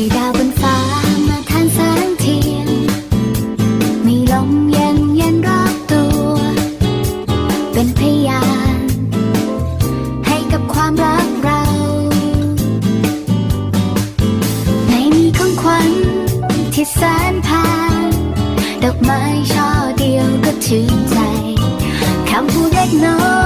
ให้ดาวบนฟ้ามาทานแสงเทียน มีลมเย็นเย็นรอบตัว เป็นพยาน ให้กับความรักเราไม่มีของขวัญที่แสนแพงดอกไม้ช่อเดียวก็ชื่นใจ คำพูดเล็กน้อย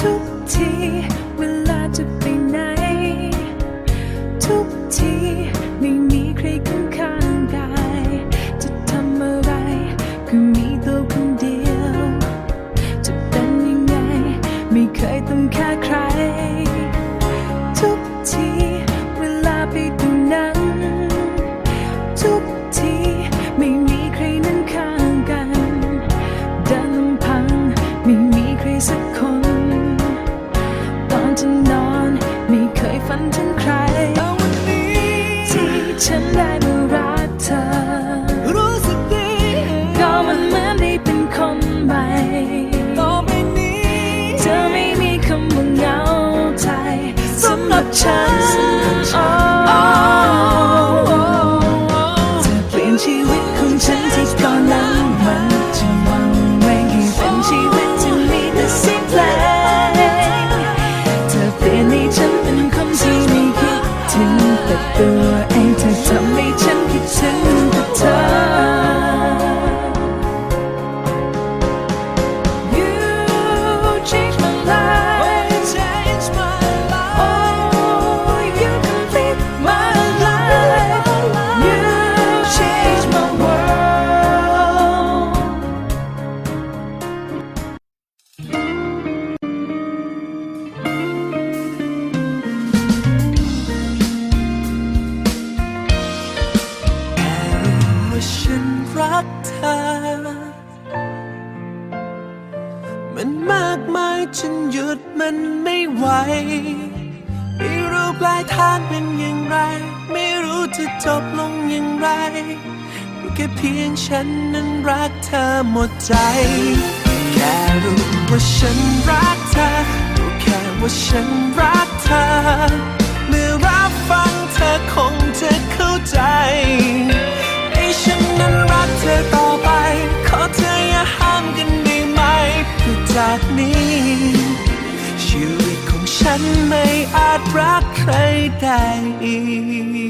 ทุกที เวลาจะไปไหน ทุกทีไม่มีใครข้างกาย จะทำอะไรก็มีตัวคนเดียว จะเป็นยังไง ไม่เคยต้องแค่ใคร ทุกที เวลาไปดูหนังทุกทีไม่มีใครนั่งข้างกันเดินลำพังไม่มีใครสักคน รักเธอมันมากมายจนหยุดมันไม่ไหว ไม่รู้ปลายทางเป็นอย่างไร ไม่รู้จะจบลงอย่างไรรู้แค่เพียงฉันนั้นรักเธอหมดใจ แค่รู้ว่าฉันรักเธอรู้แค่ว่าฉันรักเธอ เมื่อรับฟังเธอคงจะเข้าใจ ชีวิต